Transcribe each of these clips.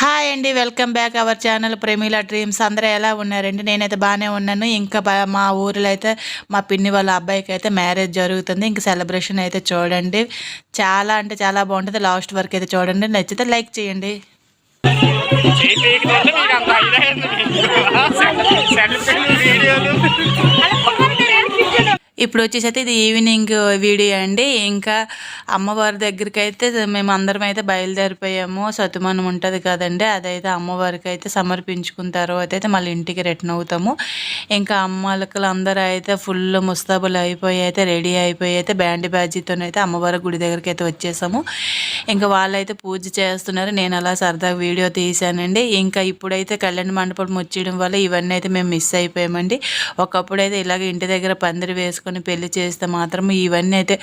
Hi అండి welcome back our channel Pramila dreams అందరూ ఎలా ఉన్నారండి? నేనైతే బాగానే ఉన్నాను. ఇంకా మా ఊరిలో అయితే మా పిన్ని వాళ్ళ అబ్బాయికి అయితే మ్యారేజ్ జరుగుతుంది. ఇంకా సెలబ్రేషన్ అయితే చూడండి. చాలా అంటే చాలా బాగుంటుంది. లాస్ట్ వరకు అయితే చూడండి. నచ్చితే లైక్ చేయండి. వీడియోలు ఇప్పుడు వచ్చేసి అయితే ఇది ఈవినింగ్ వీడియో అండి. ఇంకా అమ్మవారి దగ్గరికి అయితే మేము అందరం అయితే బయలుదేరిపోయాము. సతుమానం ఉంటుంది కదండి అదైతే అమ్మవారికి అయితే సమర్పించుకున్న తర్వాత అయితే మళ్ళీ ఇంటికి రిటర్న్ అవుతాము. ఇంకా అమ్మలకలు అందరూ అయితే ఫుల్ ముస్తాబులు అయిపోయి అయితే రెడీ అయిపోయి అయితే బ్యాండ్ బ్యాజీతో అయితే అమ్మవారి గుడి దగ్గరికి అయితే వచ్చేసాము. ఇంకా వాళ్ళైతే పూజ చేస్తున్నారు. నేను అలా సరదాగా వీడియో తీశానండి. ఇంకా ఇప్పుడైతే కళ్యాణ మండపం వచ్చేయడం వల్ల ఇవన్నీ అయితే మేము మిస్ అయిపోయామండి. ఒకప్పుడు అయితే ఇలాగ ఇంటి దగ్గర పందిరి వేసుకొని చేసుకొని పెళ్ళి చేస్తే మాత్రం ఇవన్నీ అయితే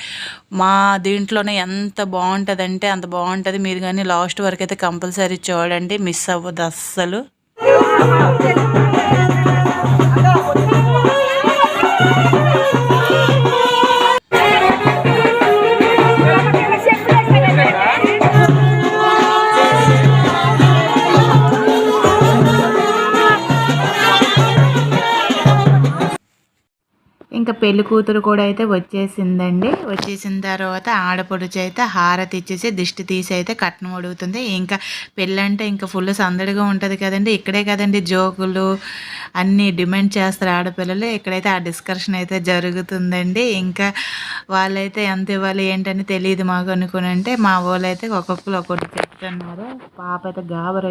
మా దీంట్లోనే ఎంత బాగుంటుందంటే అంత బాగుంటుంది. మీరు కానీ లాస్ట్ వరకు అయితే కంపల్సరీ చూడండి మిస్ అవ్వదు అస్సలు. ఇంకా పెళ్ళి కూతురు కూడా అయితే వచ్చేసిందండి. వచ్చేసిన తర్వాత ఆడపడుచు అయితే హారతి ఇచ్చేసి దిష్టి తీసి అయితే కట్నం అడుగుతుంది ఇంకా పెళ్ళంటే ఇంకా ఫుల్ సందడిగా ఉంటుంది కదండి. ఇక్కడే కదండి జోకులు అన్నీ డిమాండ్ చేస్తారు ఆడపిల్లలు. ఇక్కడైతే ఆ డిస్కషన్ అయితే జరుగుతుందండి. ఇంకా వాళ్ళైతే ఎంత ఇవ్వాలి ఏంటని తెలియదు మాకు అనుకుని అంటే మా వాళ్ళు అయితే ఒక్కొక్కరు ఒక్కొక్కటి చెప్తున్నారు. పాప అయితే గాబర్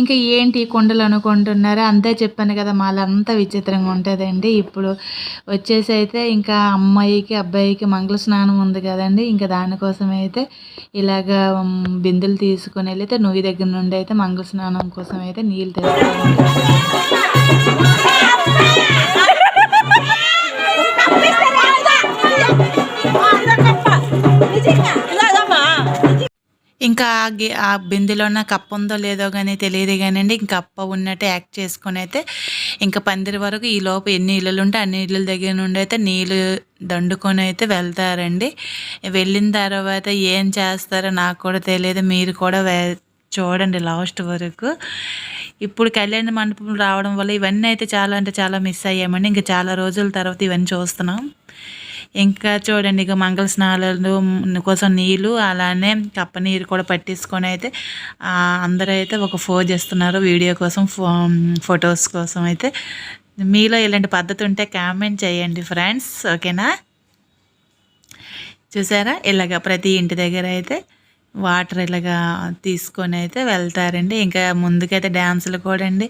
ఇంకా ఏంటి కొండలు అనుకుంటున్నారా? అంతే చెప్పాను కదా మాలంతా విచిత్రంగా ఉంటుందండి. ఇప్పుడు వచ్చేసి అయితే ఇంకా అమ్మాయికి అబ్బాయికి మంగళ స్నానం ఉంది కదండి. ఇంకా దానికోసం అయితే ఇలాగ బిందులు తీసుకొని వెళ్తే నువ్వు దగ్గర నుండి అయితే మంగళ స్నానం కోసం అయితే నీళ్ళు తెచ్చుకోవాలి ఇంకా ఆ బిందెలో కప్ప ఉందో లేదో కానీ తెలియదు కానివ్వండి ఇంకా కప్ప ఉన్నట్టు యాక్ట్ చేసుకొని అయితే ఇంకా పందిరి వరకు ఈ లోపు ఎన్ని ఇళ్ళు ఉంటే అన్ని ఇళ్ళ దగ్గర నుండి అయితే నీళ్ళు దండుకొని అయితే వెళ్తారండి. వెళ్ళిన తర్వాత ఏం చేస్తారో నాకు కూడా తెలియదు మీరు కూడా చూడండి లాస్ట్ వరకు. ఇప్పుడు కళ్యాణ మండపం రావడం వల్ల ఇవన్నీ అయితే చాలా అంటే చాలా మిస్ అయ్యామండి. ఇంకా చాలా రోజుల తర్వాత ఇవన్నీ చూస్తున్నాం. ఇంకా చూడండి ఇక మంగళ స్నానాలు కోసం నీళ్ళు అలానే కప్ప నీరు కూడా పట్టించుకొని అయితే అందరూ అయితే ఒక ఫోన్ చేస్తున్నారు వీడియో కోసం ఫొటోస్ కోసం అయితే మీలో ఇలాంటి పద్ధతి ఉంటే కామెంట్ చేయండి ఫ్రెండ్స్ ఓకేనా చూసారా ఇలాగ ప్రతి ఇంటి దగ్గర అయితే వాటర్ ఇలాగా తీసుకొని అయితే వెళ్తారండి ఇంకా ముందుకైతే డ్యాన్సులు కూడా అండి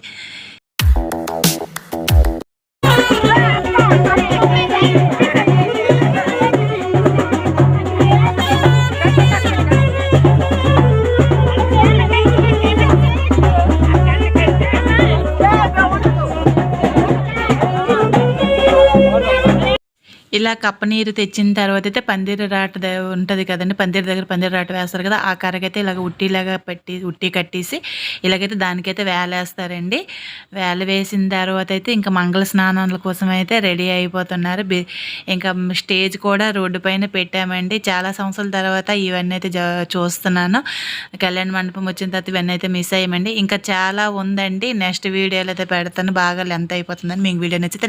ఇలా కప్పనీరు తెచ్చిన తర్వాత అయితే పందిరి రాట ఉంటుంది కదండి. పందిరి దగ్గర పందిరి రాట వేస్తారు కదా ఆ కరకైతే ఇలాగ ఉట్టిలాగా పెట్టి ఉట్టి కట్టేసి ఇలాగైతే దానికైతే వేలేస్తారండి. వేల వేసిన తర్వాత అయితే ఇంకా మంగళ స్నానాల కోసం అయితే రెడీ అయిపోతున్నారు. ఇంకా స్టేజ్ కూడా రోడ్డు పైన పెట్టామండి. చాలా సంవత్సరాల తర్వాత ఇవన్నీ అయితే చూస్తున్నాను. కళ్యాణ మండపం వచ్చిన తర్వాత ఇవన్నీ అయితే మిస్ అయ్యామండి. ఇంకా చాలా ఉందండి. నెక్స్ట్ వీడియోలో అయితే పెడతాను. బాగా లెంత్ అయిపోతుందని మీకు వీడియో నచ్చితే